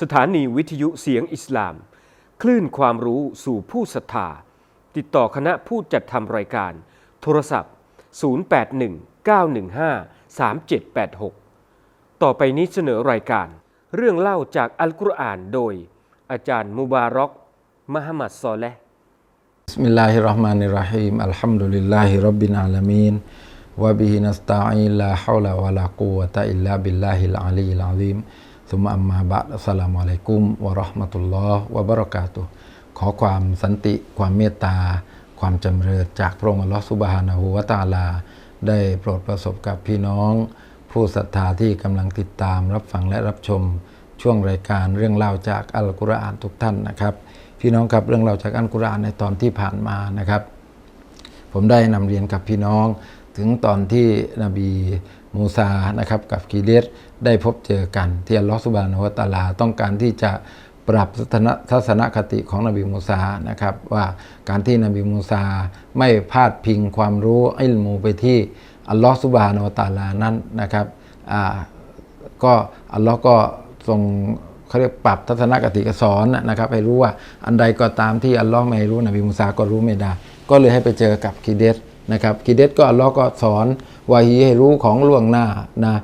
สถานีวิทยุเสียงอิสลาม คลื่นความรู้สู่ผู้ศรัทธา ติดต่อคณะผู้จัดทำรายการ โทรศัพท์ 0819153786 ต่อไปนี้เสนอรายการ เรื่องเล่าจากอัลกุรอานโดย อาจารย์มุบารอกมหมัดซอเลาะห์มานิรรฮีมอัลฮัมดุลิ الله الرحمن الرحيم มิญวะบิฮินัสต้าอินลาฮูลาวะลาคูวะ ولا قوة إلا بالله العلي العظيم สุมามมาบะสลามอะลัยกุมวะราะห์มะตุลลอฮ์วะบะราะกาตุขอความสันติ ความเมตตา ความจำเริญจากพระองค์อัลลอฮ์สุบฮานะฮูวะตาลา ได้โปรดประสบกับพี่น้อง ผู้ศรัทธาที่กำลังติดตามรับฟังและรับชม ช่วงรายการเรื่องเล่าจากอัลกุรอานทุกท่านนะครับ พี่น้องครับเรื่องเล่าจากอัลกุรอานในตอนที่ผ่านมานะครับ ผมได้นำเรียนกับพี่น้อง ถึงตอนที่นบีมูซานะครับกับกีเลส ได้พบเจอกัน ที่อัลลอฮฺสุบานวตาลา ต้องการที่จะปรับทัศนคติของนบีมูซานะครับ ว่าการที่นบีมูซาไม่พาดพิงความรู้อิลมูไปที่อัลลอฮฺสุบานวตาลานั้นนะครับก็อัลลอฮ์ก็ทรงเขาเรียกปรับทัศนคติกสอนนะครับ ให้รู้ว่าอันใดก็ตามที่อัลลอฮ์ไม่รู้นบีมูซาก็รู้ไม่ได้ ก็เลยให้ไปเจอกับคีเดสนะครับคีเดสก็อัลลอฮ์ก็สอนวาฮีให้รู้ของล่วงหน้านะ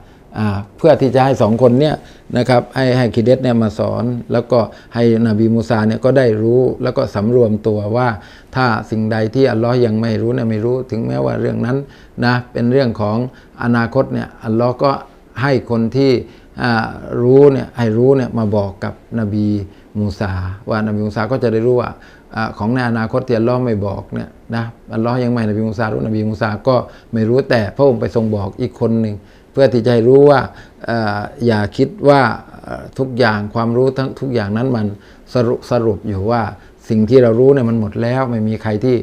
เพื่อที่จะให้สองคนเนี้ยนะครับให้ให้คีเดสเนี่ยมาสอน แล้วก็ให้นบีมูซาเนี่ยก็ได้รู้แล้วก็สำรวมตัวว่า ถ้าสิ่งใดที่อัลลอฮ์ยังไม่รู้เนี่ยไม่รู้ถึงแม้ว่าเรื่องนั้นนะเป็นเรื่องของอนาคตเนี่ยอัลลอฮ์ก็ให้คนที่รู้เนี่ยให้รู้เนี่ยมาบอกกับนบีมูซา ว่านบีมูซาก็จะได้รู้ว่าอาของในอนาคตที่อัลลอฮ์ไม่บอกเนี่ยนะอัลลอฮ์ยังไม่นบีมูซารู้นบีมูซาก็ไม่รู้แต่พระองค์ไปทรงบอกอีกคนหนึ่ง เพื่อที่จะให้รู้ว่าออย่าคิดว่าทุกอย่างความรู้ทั้งทุกอย่างนั้นมันสรุปสรุปอยู่ว่าสิ่งที่เรารู้เนี่ยมันหมดแล้ว ไม่มีใครที่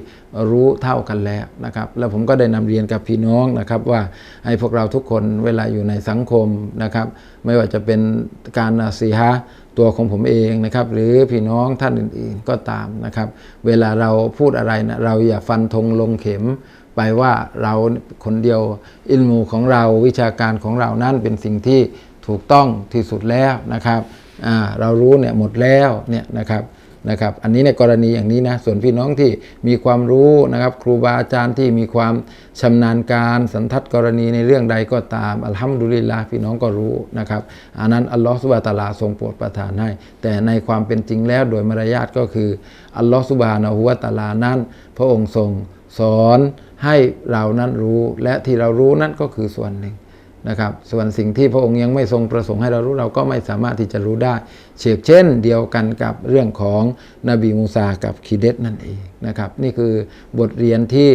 รู้เท่ากันแล้วนะครับ แล้วผมก็ได้นำเรียนกับพี่น้องนะครับว่าให้พวกเราทุกคนเวลาอยู่ในสังคมนะครับ ไม่ว่าจะเป็นการนาซีฮะตัวของผมเองนะครับ หรือพี่น้องท่านอื่นๆก็ตามนะครับ เวลาเราพูดอะไรนะเราอย่าฟันธงลงเข็ม ไปว่าเราคนเดียวอิลมูของเราวิชาการของเรานั้นเป็นสิ่งที่ถูกต้องที่สุดแล้วนะครับเรารู้เนี่ยหมดแล้วเนี่ยนะครับนะครับ อันนี้ในกรณีอย่างนี้นะส่วนพี่น้องที่มีความรู้นะครับ ครูบาอาจารย์ที่มีความชำนาญการสันทัดกรณีในเรื่องใดก็ตามอัลฮัมดุลิลลาพี่น้องก็รู้นะครับอันนั้นอัลลอฮฺสุบะตาลาทรงโปรดประทานให้ แต่ในความเป็นจริงแล้วโดยมารยาทก็คืออัลลอฮฺสุบฮานะฮูวะตาลานั้น พระองค์ทรง สอนให้เรานั้นรู้และที่เรารู้นั้นก็คือส่วนหนึ่งนะครับ ส่วนสิ่งที่พระองค์ยังไม่ทรงประสงค์ให้เรารู้เราก็ไม่สามารถที่จะรู้ได้เช่นเช่นเดียวกันกับเรื่องของนบีมูซากับคีเดสนั่นเองนะครับ นี่คือบทเรียนที่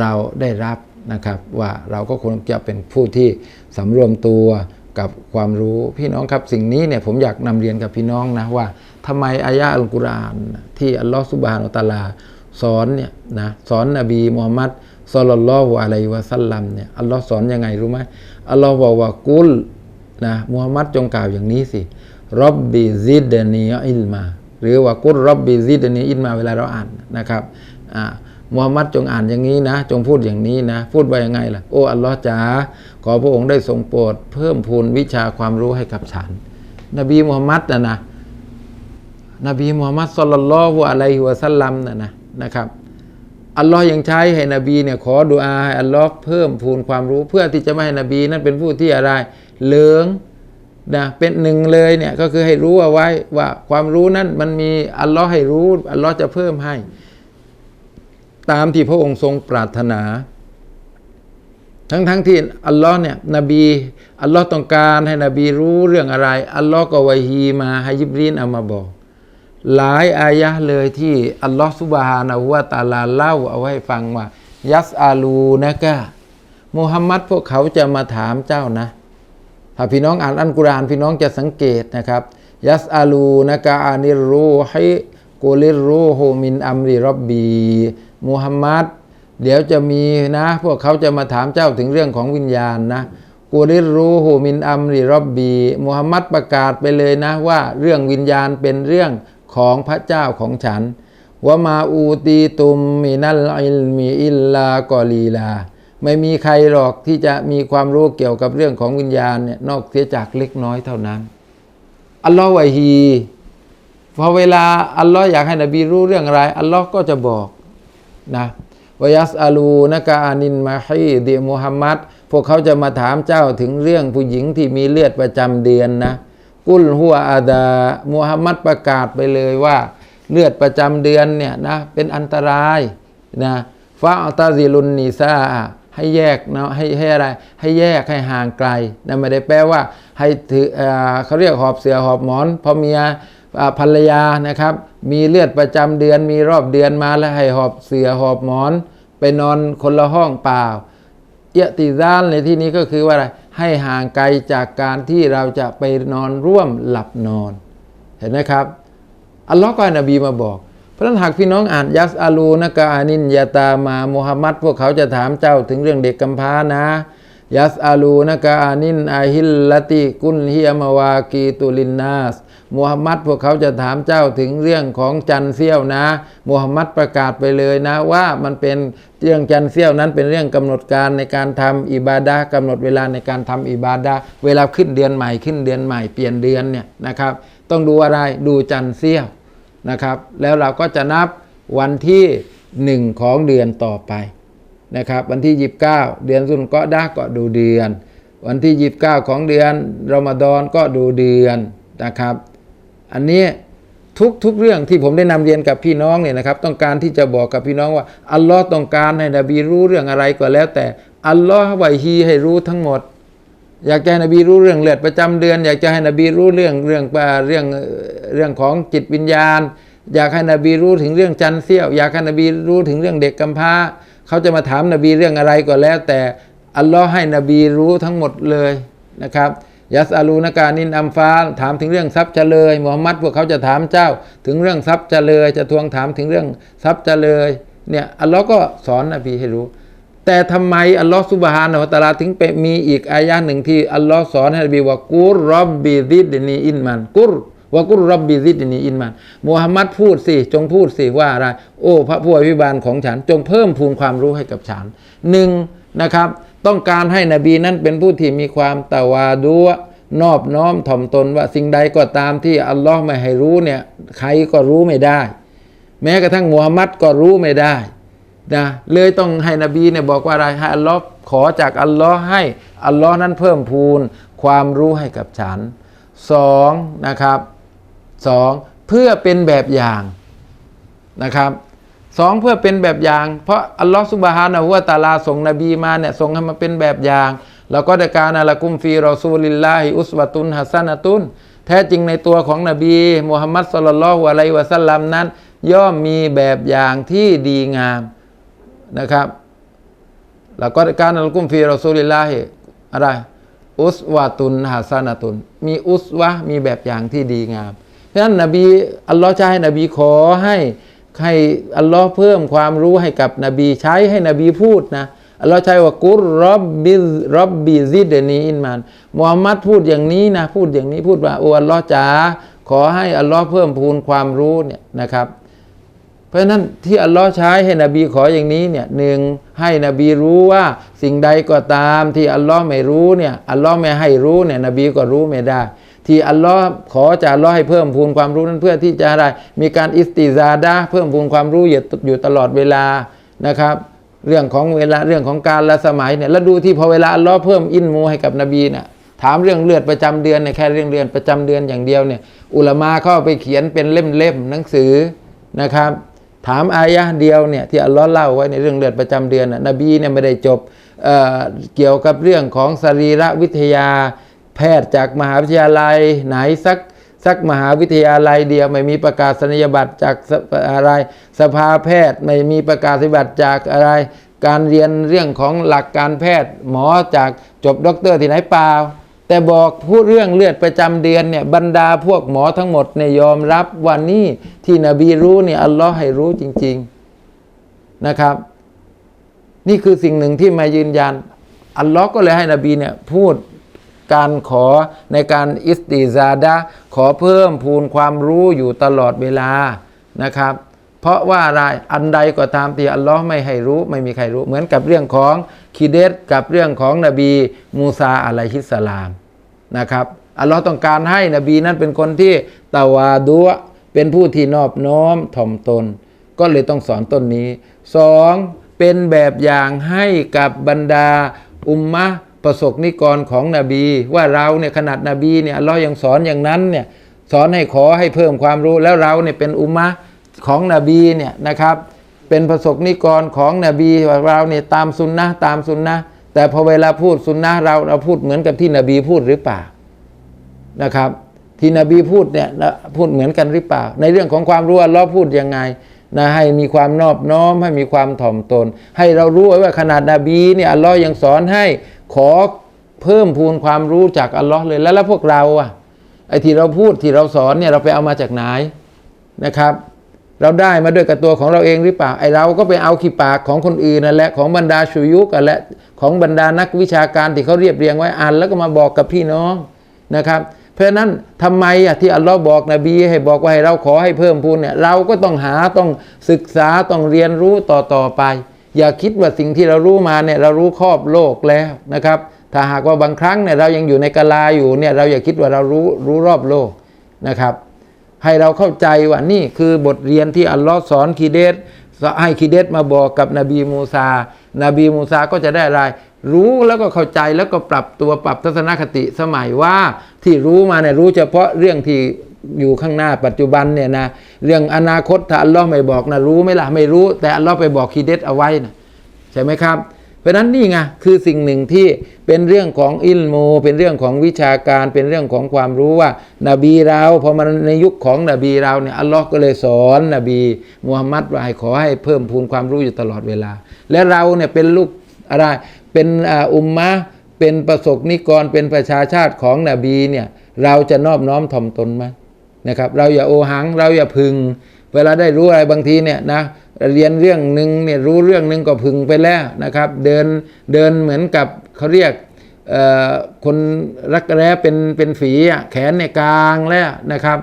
เราได้รับนะครับ ว่าเราก็ควรจะเป็นผู้ที่สำรวมตัวกับความรู้พี่น้องครับสิ่งนี้เนี่ยผมอยากนำเรียนกับพี่น้องนะว่าทำไมอายะอัลกุรอานที่อัลลอฮฺสุบฮานาอัลตาลา สอนเนี่ยนะสอนนบีมูฮัมมัดศ็อลลัลลอฮุอะลัยฮิวะซัลลัมเนี่ยอัลลอฮ์สอนยังไงรู้ไหมอัลลอฮ์บอกว่ากุลนะมูฮัมมัดจงกล่าวอย่างนี้สิรับบิซิดเนียอิลมาหรือว่ากุลรับบิซิดเนียอิลมาเวลาเราอ่านนะครับอ่ามูฮัมมัดจงอ่านอย่างนี้นะ จงพูดอย่างนี้นะ พูดว่ายังไงล่ะ โอ้อัลลอฮ์จ๋าขอพระองค์ได้ทรงโปรดเพิ่มพูนวิชาความรู้ให้กับฉัน นบีมูฮัมมัดนะนะนบีมูฮัมมัดสุลลัลลอฮุอะลัยฮิวะสัลลัมนะนะ นะครับอัลลอฮ์ยังใช้ให้นบีเนี่ยขอดุอาให้อัลลอฮ์เพิ่มพูนความรู้เพื่อที่จะไม่ให้นบีนั้นเป็นผู้ที่อะไรเลืองนะเป็นหนึ่งเลยเนี่ยก็คือให้รู้เอาไว้ว่าความรู้นั้นมันมีอัลลอฮ์ให้รู้อัลลอฮ์จะเพิ่มให้ ตามที่พระองค์ทรงปรารถนา ทั้งๆทที่อัลลอฮ์เนี่ยนบีอัลลอฮ์ต้องการให้นบีรู้เรื่องอะไรอัลลอฮ์ก็วะฮีมาให้ยิบรีนเอามาบอก หลายอายะเลยที่อัลลอฮ์สุบฮานะฮูวะตาลาเล่าเอาไว้ให้ฟังว่า ยัสอาลูนะกะมุฮัมมัดพวกเขาจะมาถามเจ้านะ ถ้าพี่น้องอ่านอัลกุรอานพี่น้องจะสังเกตนะครับ ยัสอาลูนะกะอานิรรูฮิกุลิรรูฮูมินอัมริรับบีมุฮัมมัดเดี๋ยวจะมีนะ พวกเขาจะมาถามเจ้าถึงเรื่องของวิญญาณนะกูริรูฮูมินอัมริรับบีมุฮัมมัดประกาศไปเลยนะว่าเรื่องวิญญาณเป็นเรื่อง ของพระเจ้าของฉันว่ามาอูตีตุมมินัลอิลมีอิลลากอลีลา ไม่มีใครหรอกที่จะมีความรู้เกี่ยวกับเรื่องของวิญญาณเนี่ยนอกเสียจากเล็กน้อยเท่านั้น อัลลอฮ์วะฮีพอเวลาอัลลอฮ์อยากให้นบีรู้เรื่องอะไร อัลลอฮ์ก็จะบอกนะวายัสอาลูนกาอานินมาฮีดีมุฮัมมัดพวกเขาจะมาถามเจ้าถึงเรื่องผู้หญิงที่มีเลือดประจำเดือนนะ กุลหัวอาดามุฮัมมัดประกาศไปเลยว่า เลือดประจำเดือนเนี่ยนะเป็นอันตรายนะฟาอัลตาซิลุนนีซาให้แยกนะให้ให้อะไรให้แยกให้ห่างไกลนะไม่ได้แปลว่า ให้ถือเอ่อเขาเรียกหอบเสือหอบหมอนพอเมียอ่าภรรยานะครับ มีเลือดประจำเดือน มีรอบเดือนมาแล้วให้หอบเสือหอบหมอน ไปนอนคนละห้องเปล่าเอยติซานในที่นี้ก็คือว่าอะไร ให้ห่างไกลจากการที่เราจะไปนอนร่วมหลับนอน เห็นไหมครับ อัลลอฮ์ก็ให้นบีมาบอก เพราะนั้นหากพี่น้องอ่านยัสอาลูนะกาอานินยาตามามุฮัมมัดพวกเขาจะถามเจ้าถึงเรื่องเด็กกำพร้านะ ยัสอาลูนกาอานินอาฮิลลติกุลฮิยมาวากีตุลินนาสมุฮัมมัดพวกเขาจะถามเจ้าถึงเรื่องของจันเสี้ยวนะมุฮัมมัดประกาศไปเลยนะว่ามันเป็นเรื่องจันเสี้ยวนั้นเป็นเรื่องกำหนดการในการทำอิบาดะห์กำหนดเวลาในการทำอิบาดะเวลาขึ้นเดือนใหม่ขึ้นเดือนใหม่เปลี่ยนเดือนเนี่ยนะครับต้องดูอะไรดูจันเสี้ยวนะครับ แล้วเราก็จะนับวันที่หนึ่งของเดือนต่อไป นะครับวันที่ 29 เดือนสุนก็ไดาก็ดูเดือน วันที่ 29 ของเดือนรอมฎอนก็ดูเดือนนะครับ อันนี้ทุกทุกเรื่องที่ผมได้นำเรียนกับพี่น้องเนี่ยนะครับ ต้องการที่จะบอกกับพี่น้องว่าอัลลอฮ์ต้องการให้นบีรู้เรื่องอะไรก็แล้ว แต่อัลลอฮ์ไวฮีให้รู้ทั้งหมด อยากจะให้นบีรู้เรื่องเลือดประจำเดือน อยากจะให้นบีรู้เรื่องเรื่องอ่าเรื่องเรื่องของจิตวิญญาณ อยากให้นบีรู้ถึงเรื่องจันทร์เสี้ยว อยากให้นบีรู้ถึงเรื่องเด็กกำพร้า เขาจะมาถามนบีเรื่องอะไรก็แล้ว แต่อัลลอฮ์ให้นบีรู้ทั้งหมดเลยนะครับยัสอาลูนากานินอัมฟาถามถึงเรื่องทรัพย์เจริญมุฮัมมัดพวกเขาจะถามเจ้า ถึงเรื่องทรัพย์เจริญจะทวงถามถึงเรื่องทรัพย์เจริญเนี่ยอัลลอฮ์ก็สอนนบีให้รู้ แต่ทำไมอัลลอฮ์ซุบฮานะฮะตะอาลาถึงไปมีอีกอายะหนึ่งที่อัลลอฮ์สอนให้นบีว่ากุรรับบิซิดนีอินมันกุร วะกุรรับบิซิดนีอินมันมุฮัมมัดพูดสิ จงพูดสิว่าอะไร โอ้ พระผู้อภิบาลของฉัน จงเพิ่มพูนความรู้ให้กับฉันหนึ่งนะครับ ต้องการให้นบีนั้นเป็นผู้ที่มีความตะวาดุวนอบน้อมถ่อมตนว่าสิ่งใดก็ตามที่อัลลอฮ์ไม่ให้รู้เนี่ยใครก็รู้ไม่ได้ แม้กระทั่งมูฮัมมัดก็รู้ไม่ได้นะเลยต้องให้นบีเนี่ยบอกว่าอะไรให้อัลลอฮ์ขอจากอัลลอฮ์ให้อัลลอฮ์นั้นเพิ่มพูนความรู้ให้กับฉันสองนะครับ สองเพื่อเป็นแบบอย่างนะครับสองเพื่อเป็นแบบอย่าง เพราะอัลลอฮ์สุบฮานะฮูวะตะอาลาส่งนบีมาเนี่ยส่งให้มาเป็นแบบอย่าง แล้วก็ได้การอัลกุมฟีรอซูลิลลาฮิอุสวะตุนฮัสซานะตุนแท้จริงในตัวของนบีมุฮัมมัดสุลลัลลอฮุอะลัยฮิวะสัลลัมนั้น ย่อมมีแบบอย่างที่ดีงามนะครับ แล้วก็การอัลกุมฟีรอซูลิลลาฮิอะไรอุสวะตุนฮัสซานะตุนมีอุสวะมีแบบอย่างที่ดีงาม เพราะฉะนั้นนบีอัลลอฮ์จะให้นบีขอให้ให้อัลลอฮ์เพิ่มความรู้ให้กับนบีใช้ให้นบีพูดนะอัลลอฮ์ใช้ว่ากุรรับบิรับบิซิดนีอินมันมุฮัมมัดพูดอย่างนี้นะพูดอย่างนี้พูดว่าโอ้อัลลอฮ์จ๋าขอให้อัลลอฮ์เพิ่มพูนความรู้เนี่ยนะครับ เพราะฉะนั้นที่อัลลอฮ์ใช้ให้นบีขออย่างนี้เนี่ยหนึ่งให้นบีรู้ว่าสิ่งใดก็ตามที่อัลลอฮ์ไม่รู้เนี่ยอัลลอฮ์ไม่ให้รู้เนี่ยนบีก็รู้ไม่ได้ ที่อัลลอฮ์ขอจากอัลลอฮ์ให้เพิ่มพูนความรู้นั้นเพื่อที่จะอะไร มีการอิสติซาดะเพิ่มพูนความรู้อยู่ตลอดเวลานะครับ เรื่องของเวลาเรื่องของการละสมัยเนี่ยแล้วดูที่พอเวลาอัลลอฮ์เพิ่มอินมูให้กับนบีเนี่ยถามเรื่องเลือดประจำเดือนเนี่ยแค่เรื่องเลือดประจำเดือนอย่างเดียวเนี่ยอุลามาเข้าไปเขียนเป็นเล่มๆหนังสือนะครับ ถามอายะห์เดียวเนี่ยที่อัลลอฮ์เล่าไว้ในเรื่องเลือดประจำเดือนน่ะนบีเนี่ยไม่ได้จบเเกี่ยวกับเรื่องของสรีระวิทยา แพทย์จากมหาวิทยาลัยไหนสักสักมหาวิทยาลัยเดียวไม่มีประกาศนียบัตรจากอะไร สภาแพทย์ไม่มีประกาศนียบัตรจากอะไร การเรียนเรื่องของหลักการแพทย์ หมอจากจบด็อกเตอร์ที่ไหนเปล่า แต่บอกพูดเรื่องเลือดประจำเดือนเนี่ยบรรดาพวกหมอทั้งหมดเนี่ยยอมรับว่านี่ที่นบีรู้เนี่ยอัลลอฮ์ให้รู้จริง ๆนะครับ นี่คือสิ่งหนึ่งที่มายืนยันอัลลอฮ์ก็เลยให้นบีเนี่ยพูด การขอในการอิสติซาดะขอเพิ่มพูนความรู้อยู่ตลอดเวลานะครับ เพราะว่าอะไรอันใดก็ตามที่อัลลอฮ์ไม่ให้รู้ไม่มีใครรู้ เหมือนกับเรื่องของคิเดสกับเรื่องของนบีมูซาอะลัยฮิสสลามนะครับอัลลอฮ์ต้องการให้นบีนั้นเป็นคนที่ตาวาดัวเป็นผู้ที่นอบน้อมถ่อมตน ก็เลยต้องสอนต้นนี้สองเป็นแบบอย่างให้กับบรรดาอุมมะ ประสบนิกรของนบี ว่าเราเนี่ยขนาดนบีเนี่ยอัลลอยังสอนอย่างนั้นเนี่ยสอนให้ขอให้เพิ่มความรู้แล้วเราเนี่ยเป็นอุมมะของนบีเนี่ยนะครับ เป็นประสบนิกรของนบีว่าเราเนี่ยตามสุนนะตามสุนนะแต่พอเวลาพูดสุนนะเราเราพูดเหมือนกับที่นบีพูดหรือเปล่านะครับ ที่นบีพูดเนี่ยพูดเหมือนกันหรือเปล่า ในเรื่องของความรู้อัลลอฮ์พูดยังไงนะให้มีความนอบน้อมให้มีความถ่อมตน ให้เรารู้ไว้ว่าขนาดนบีเนี่ยอัลลอฮ์ยังสอนให้ ขอเพิ่มพูนความรู้จากอัลลอฮ์เลยแล้วแล้วพวกเราอะไอ้ที่เราพูดที่เราสอนเนี่ยเราไปเอามาจากไหนนะครับ เราได้มาด้วยกับตัวของเราเองหรือเปล่าไอเราก็ไปเอาขี้ปากของคนอื่นนั่นแหละของบรรดาชูยุกันแหละของบรรดานักวิชาการที่เขาเรียบเรียงไว้อ่านแล้วก็มาบอกกับพี่น้องนะครับ เพราะฉะนั้นทำไมอะที่อัลลอฮ์บอกนบีให้บอกว่าให้เราขอให้เพิ่มพูนเนี่ยเราก็ต้องหาต้องศึกษาต้องเรียนรู้ต่อต่อไป อย่าคิดว่าสิ่งที่เรารู้มาเนี่ยเรารู้ครอบโลกแล้วนะครับ ถ้าหากว่าบางครั้งเนี่ยเรายังอยู่ในกาลาอยู่เนี่ยเราอย่าคิดว่าเรารู้รู้รอบโลกนะครับ ให้เราเข้าใจว่านี่คือบทเรียนที่อัลลอฮ์สอนคีเดสให้คีเดสมาบอกกับนบีมูซา นบีมูซาก็จะได้อะไร รู้แล้วก็เข้าใจแล้วก็ปรับตัวปรับทัศนคติสมัยว่าที่รู้มาเนี่ยรู้เฉพาะเรื่องที่ อยู่ข้างหน้าปัจจุบันเนี่ยนะเรื่องอนาคตถ้าอัลลอฮ์ไม่บอกนะรู้ไหมล่ะไม่รู้ แต่อัลลอฮ์ไปบอกคีเดสเอาไว้นะใช่ไหมครับ เพราะนั้นนี่ไงคือสิ่งหนึ่งที่เป็นเรื่องของอิลโม เป็นเรื่องของวิชาการเป็นเรื่องของความรู้ว่านบีเราพอมาในยุคของนบีเราเนี่ยอัลลอฮ์ก็เลยสอนนบีมูฮัมมัดว่าให้ขอให้เพิ่มพูนความรู้อยู่ตลอดเวลา และเราเนี่ยเป็นลูกอะไรเป็นอุมมะเป็นประสบนิกรเป็นประชาชาติของนบีเนี่ยเราจะนอบน้อมถ่อมตนไหม นะครับเราอย่าโอหังเราอย่าพึง เวลาได้รู้อะไรบางทีเนี่ยนะเรียนเรื่องหนึ่งเนี่ยรู้เรื่องหนึ่งก็พึงไปแล้วนะครับ เดินเดินเหมือนกับเขาเรียกคนรักแร้เป็นเป็นฝีแขนเนี่ยกลางแล้วนะครับ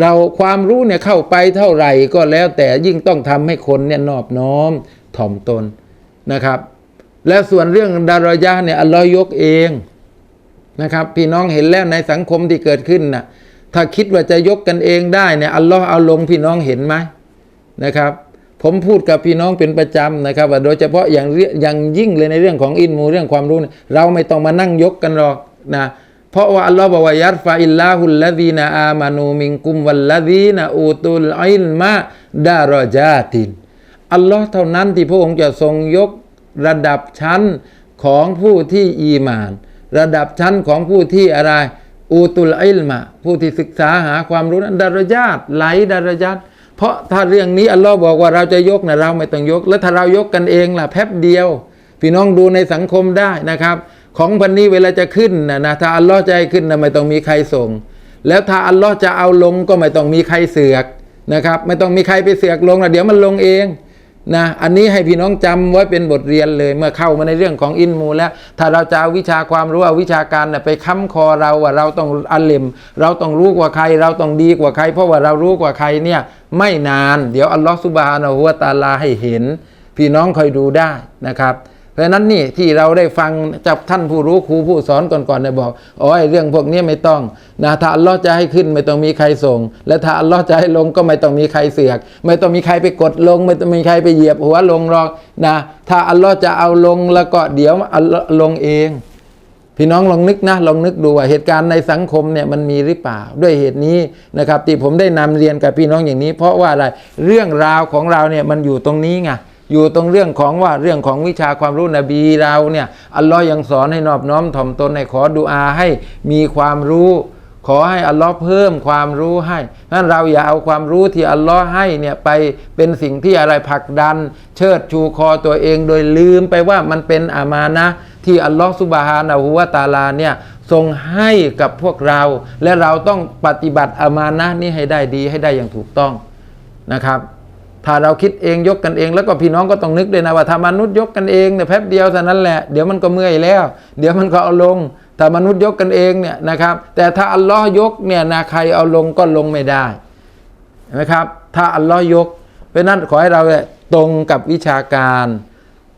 เราความรู้เนี่ยเข้าไปเท่าไหร่ก็แล้วแต่ยิ่งต้องทำให้คนเนี่ยนอบน้อมถ่อมตนนะครับ และส่วนเรื่องดารายะเนี่ยอัลลอฮ์ยกเองนะครับ พี่น้องเห็นแล้วในสังคมที่เกิดขึ้นนะ ถ้าคิดว่าจะยกกันเองได้เนี่ยอัลลอฮ์เอาลงพี่น้องเห็นไหมนะครับ ผมพูดกับพี่น้องเป็นประจำนะครับว่าโดยเฉพาะอย่างเรื่องอย่างยิ่งเลยในเรื่องของอินมูเรื่องความรู้เนี่ยเราไม่ต้องมานั่งยกกันหรอกนะเพราะว่าอัลลอฮ์บอกว่ายัดฟาอิลลาฮุลละดีนาอามานูมิงกุมวัลละดีนาอูตุลอิลมะดารอจาตินอัลลอฮ์เท่านั้นที่พระองค์จะทรงยกระดับชั้นของผู้ที่อีหมาน ระดับชั้นของผู้ที่อะไร อูตุลอิลมะผู้ที่ศึกษาหาความรู้นั้นดารญาตไหลดารญาตเพราะถ้าเรื่องนี้อัลลอฮ์บอกว่าเราจะยกนะเราไม่ต้องยก แล้วถ้าเรายกกันเองล่ะแป๊บเดียว พี่น้องดูในสังคมได้นะครับ ของพันนี้เวลาจะขึ้นนะนะถ้าอัลลอฮ์จะให้ขึ้นนะไม่ต้องมีใครส่ง แล้วถ้าอัลลอฮ์จะเอาลงก็ไม่ต้องมีใครเสือกนะครับ ไม่ต้องมีใครไปเสือกลงนะเดี๋ยวมันลงเอง นะอันนี้ให้พี่น้องจำไว้เป็นบทเรียนเลยเมื่อเข้ามาในเรื่องของอินมูแล้ว ถ้าเราจะเอาวิชาความรู้เอาวิชาการนะไปค้ำคอเราว่าเราต้องอัลเลมเราต้องรู้กว่าใคร เราต้องดีกว่าใคร เพราะว่าเรารู้กว่าใครเนี่ยไม่นาน เดี๋ยวอัลลอฮฺสุบฮานะฮุวาตาลาให้เห็น พี่น้องคอยดูได้นะครับ เพราะฉะนั้นนี่ที่เราได้ฟังจากท่านผู้รู้ครูผู้สอนก่อนๆเนี่ยบอกโอ้ยเรื่องพวกนี้ไม่ต้องนะถ้าอัลลอฮ์จะให้ขึ้นไม่ต้องมีใครส่ง และถ้าอัลลอฮ์จะให้ลงก็ไม่ต้องมีใครเสือกไม่ต้องมีใครไปกดลง ไม่ต้องมีใครไปเหยียบหัวลงหรอกนะถ้าอัลลอฮ์จะเอาลงแล้วก็เดี๋ยวอัลลอฮ์ลงเอง พี่น้องลองนึกนะลองนึกดูว่าเหตุการณ์ในสังคมเนี่ยมันมีหรือเปล่า ด้วยเหตุนี้นะครับที่ผมได้นำเรียนกับพี่น้องอย่างนี้ เพราะว่าอะไรเรื่องราวของเราเนี่ยมันอยู่ตรงนี้ไง อยู่ตรงเรื่องของว่าเรื่องของวิชาความรู้นบีเราเนี่ยอัลลอฮ์ยังสอนให้นอบน้อมถ่อมตนให้ขอดุอาให้มีความรู้ ขอให้อัลลอฮ์เพิ่มความรู้ให้นั้นเราอย่าเอาความรู้ที่อัลลอฮ์ให้เนี่ยไปเป็นสิ่งที่อะไรผลักดัน เชิดชูคอตัวเองโดยลืมไปว่ามันเป็นอามานะที่อัลลอฮ์สุบฮานะฮูวะตาลาเนี่ยทรงให้กับพวกเรา และเราต้องปฏิบัติอามานะนี้ให้ได้ดีให้ได้อย่างถูกต้องนะครับ ถ้าเราคิดเองยกกันเอง แล้วก็พี่น้องก็ต้องนึกด้วยนะว่าถ้ามนุษย์ยกกันเองเนี่ยแป๊บเดียวเท่านั้นแหละเดี๋ยวมันก็เมื่อยแล้ว เดี๋ยวมันก็เอาลงถ้ามนุษย์ยกกันเองเนี่ยนะครับ แต่ถ้าอัลลอฮ์ยกเนี่ยนะใครเอาลงก็ลงไม่ได้เห็นไหมครับ ถ้าอัลลอฮ์ยก เพราะนั้นขอให้เราเนี่ยตรงกับวิชาการ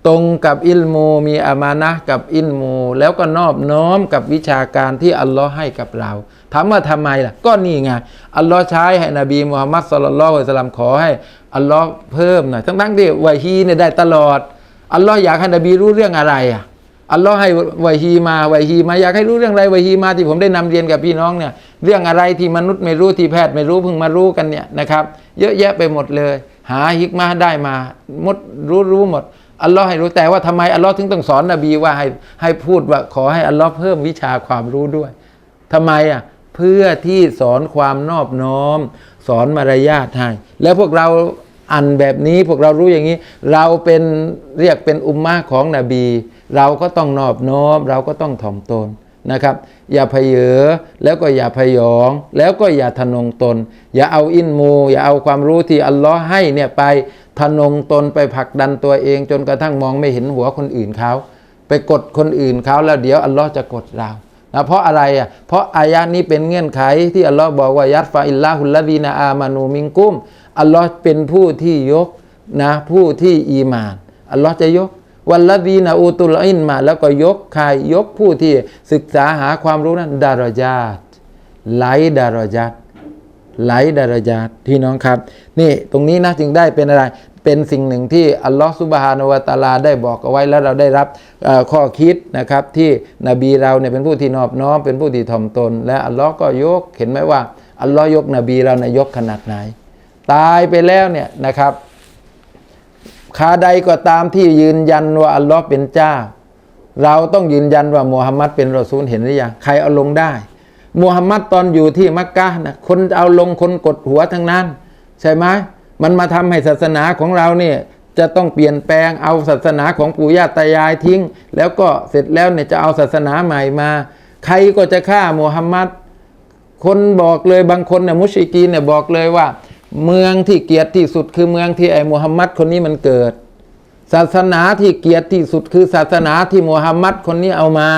ตรงกับอิลมูมีอามานะกับอิลมู แล้วก็นอบน้อมกับวิชาการที่อัลลอฮ์ให้กับเราถามว่าทำไมล่ะ ก็นี่ไงอัลลอฮ์ใช้ให้นบีมุฮัมมัดสุลลัลลอฮุอะลัยฮิสลลัมขอให้ อัลลอฮ์เพิ่มหน่อยทั้งๆที่วะฮีเนี่ยได้ตลอดอัลลอฮ์อยากให้นบีรู้เรื่องอะไรอะอัลลอฮ์ให้วะฮีมาวะฮีมาอยากให้รู้เรื่องอะไรวะฮีมาที่ผมได้นำเรียนกับพี่น้องเนี่ยเรื่องอะไรที่มนุษย์ไม่รู้ที่แพทย์ไม่รู้เพิ่งมารู้กันเนี่ยนะครับ เยอะแยะไปหมดเลย หาฮิกมาได้มาหมดรู้รู้หมดอัลลอฮ์ให้รู้แต่ว่าทำไมอัลลอฮ์ถึงต้องสอนนบีว่าให้ให้พูดว่าขอให้อัลลอฮ์เพิ่มวิชาความรู้ด้วยทำไมอะเพื่อที่สอนความนอบน้อม สอนมารยาทให้แล้วพวกเรา อันแบบนี้พวกเรารู้อย่างนี้ เราเป็นเรียกเป็นอุมมะของนบี เราก็ต้องนอบน้อม เราก็ต้องถ่อมตนนะครับ อย่าเพเยอแล้วก็อย่าพยอง แล้วก็อย่าทะนงตน อย่าเอาอินมู อย่าเอาความรู้ที่อัลลอฮ์ให้เนี่ยไปทะนงตนไปผลักดันตัวเอง จนกระทั่งมองไม่เห็นหัวคนอื่นเขาไปกดคนอื่นเขาแล้วเดี๋ยวอัลลอฮ์จะกดเรานะเพราะอะไรอะ เพราะอายะนี้เป็นเงื่อนไขที่อัลลอฮ์บอกว่ายัดฟาอิลลาฮุลลาดีนาอามานูมิงกุม อัลลอฮ์เป็นผู้ที่ยกนะผู้ที่อีมาน อัลลอฮ์จะยก วันละดีนาอูตุลอินมา แล้วก็ยกใครยกผู้ที่ศึกษาหาความรู้นั้นดารจาตไหลดารจาตไหลดารจาตพี่น้องครับ นี่ตรงนี้นะจึงได้เป็นอะไรเป็นสิ่งหนึ่งที่อัลลอฮฺสุบฮานาวะตาลาได้บอกเอาไว้แล้วเราได้รับข้อคิดนะครับ ที่นบีเราเนี่ยเป็นผู้ที่นอบน้อมเป็นผู้ที่ถ่อมตน และอัลลอฮ์ก็ยกเห็นไหมว่าอัลลอฮ์ยกนบีเราเนี่ยยกขนาดไหน ตายไปแล้วเนี่ยนะครับคาใดก็ตามที่ยืนยันว่าอัลลอฮ์เป็นเจ้า เราต้องยืนยันว่ามูฮัมมัดเป็นรอซูลเห็นหรือยังใครเอาลงได้มูฮัมมัดตอนอยู่ที่มักกะนะคนเอาลงคนกดหัวทั้งนั้น ใช่ไหมมันมาทำให้ศาสนาของเราเนี่ยจะต้องเปลี่ยนแปลงเอาศาสนาของปู่ย่าตายายทิ้ง แล้วก็เสร็จแล้วเนี่ยจะเอาศาสนาใหม่มา ใครก็จะฆ่ามูฮัมมัดคนบอกเลยบางคนเนี่ยมุชิกีเนี่ยบอกเลยว่า เมืองที่เกียรติที่สุดคือเมืองที่ไอ้มูฮัมมัดคนนี้มันเกิด ศาสนาที่เกียรติที่สุดคือศาสนาที่มูฮัมมัดคนนี้เอามา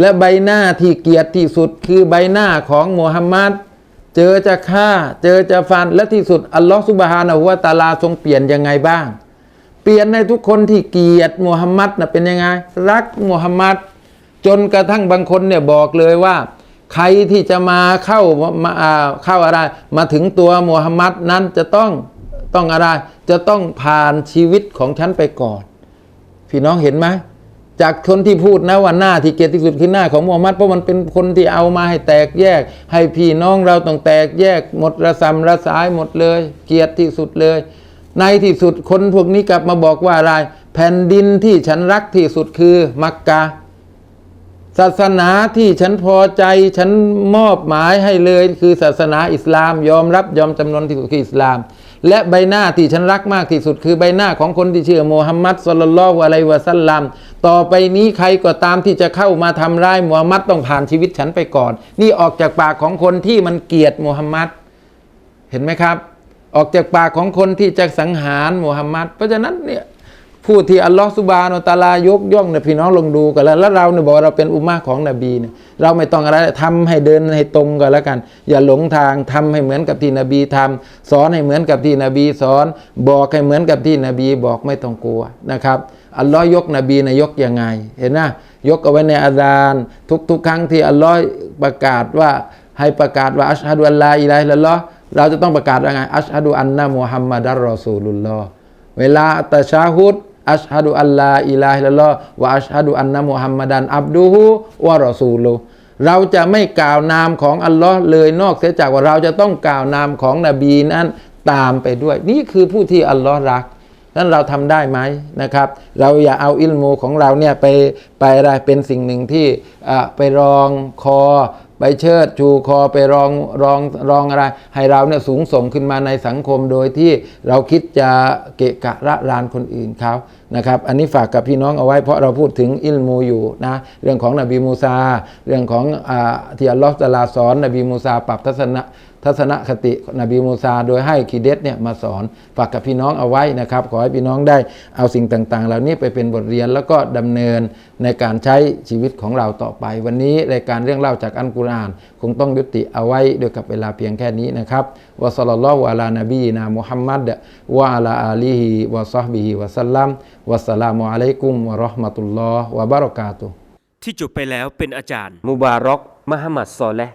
และใบหน้าที่เกียรติที่สุดคือใบหน้าของมูฮัมมัดเจอจะฆ่า เจอจะฟันและที่สุดอัลลอฮฺสุบฮานะฮูวะตาลาทรงเปลี่ยนยังไงบ้าง เปลี่ยนในทุกคนที่เกลียดมูฮัมมัดนะเป็นยังไง รักมูฮัมมัดจนกระทั่งบางคนเนี่ยบอกเลยว่า ใครที่จะมาเข้ามาเข้าอะไร มาถึงตัวมูฮัมหมัดนั้นจะต้องต้องอะไร จะต้องผ่านชีวิตของฉันไปก่อน พี่น้องเห็นไหมจากคนที่พูดนะว่าหน้าที่เกียรติที่สุดคือหน้าของมูฮัมหมัดเพราะมันเป็นคนที่เอามาให้แตกแยก ให้พี่น้องเราต้องแตกแยก หมดระสำระสายหมดเลย เกียรติที่สุดเลย ในที่สุดคนพวกนี้กลับมาบอกว่าอะไร แผ่นดินที่ฉันรักที่สุดคือมักกะ ศาสนาที่ฉันพอใจฉันมอบหมายให้เลยคือศาสนาอิสลาม ยอมรับยอมจำนนที่สุดคืออิสลาม และใบหน้าที่ฉันรักมากที่สุด คือใบหน้าของคนที่เชื่อมูฮัมมัดสุลลัลลอฮุอะลัยฮิวะสัลลัมต่อไปนี้ใครก็ตามที่จะเข้ามาทำร้ายมูฮัมมัดต้องผ่านชีวิตฉันไปก่อน นี่ออกจากปากของคนที่มันเกลียดมูฮัมมัดเห็นไหมครับ ออกจากปากของคนที่จะสังหารมูฮัมมัดเพราะฉะนั้นเนี่ย ผู้ที่อัลลอฮฺสุบานะฮูวะตาลายกย่องเนี่ยพี่น้องลองดูกันแล้วแล้วเราเนี่ยบอกเราเป็นอุมมะของนบีเนี่ยเราไม่ต้องอะไรทำให้เดินให้ตรงกันแล้วกัน อย่าหลงทางทำให้เหมือนกับที่นบีทำสอนให้เหมือนกับที่นบีสอน บอกให้เหมือนกับที่นบีบอกไม่ต้องกลัวนะครับอัลลอฮ์ยกนบีนะยกยังไง เห็นนะยกเอาไว้ในอาจารทุกๆ ครั้งที่อัลลอฮ์ประกาศว่าให้ประกาศว่าอัชฮะดุอัลลาอิลาฮะอิลลัลลอเราจะต้องประกาศว่าไงอัชฮะดุอันนะมุฮัมมัดัรรอซูลุลลอฮ์เวลาตะชาฮุด อัชฮะดุอัลลาอิลาฮะอิลลัลลอฮ์วะอัชฮะดุอันนะมุฮัมมัดันอับดุฮุวะรอซูลุฮ์เราจะไม่กล่าวนามของอัลลอฮ์เลยนอกเสียจากว่าเราจะต้องกล่าวนามของนบีนั้นตามไปด้วย นี่คือผู้ที่อัลลอฮ์รักนั้นเราทำได้ไหมนะครับ เราอย่าเอาอิลมูของเราเนี่ยไปไปอะไรเป็นสิ่งหนึ่งที่ไปรองคอ ไปเชิดชูคอไปรองรองรองอะไร ให้เราเนี่ยสูงส่งขึ้นมาในสังคมโดยที่เราคิดจะเกะกะระรานคนอื่นเขา นะครับอันนี้ฝากกับพี่น้องเอาไว้เพราะเราพูดถึงอิลมูอยู่นะเรื่องของนบีมูซา เรื่องของอที่อัลลอฮฺตะลาสอนนบีมูซาปรับทัศนะ ทัศนคตินบีมูซา โดยให้คีเดสเนี่ยมาสอนฝากกับพี่น้องเอาไว้นะครับ ขอให้พี่น้องได้เอาสิ่งต่างๆ เหล่านี้ไปเป็นบทเรียนแล้วก็ดำเนินในการใช้ชีวิตของเราต่อไป วันนี้รายการเรื่องเล่าจากอันกุรอาน คงต้องยุติเอาไว้ด้วยกับเวลาเพียงแค่นี้นะครับวะซัลลัลลอฮุอะลานบีนามุฮัมมัดวะอะลาอาลีฮิวะซอฮบิฮิวะสัลลัมวัสสลามุอะลัยกุมวะเราะห์มะตุลลอฮ์วะบะเราะกาตุฮ์ที่จบไปแล้วเป็นอาจารย์ มุบารอกมหมัดซอและห์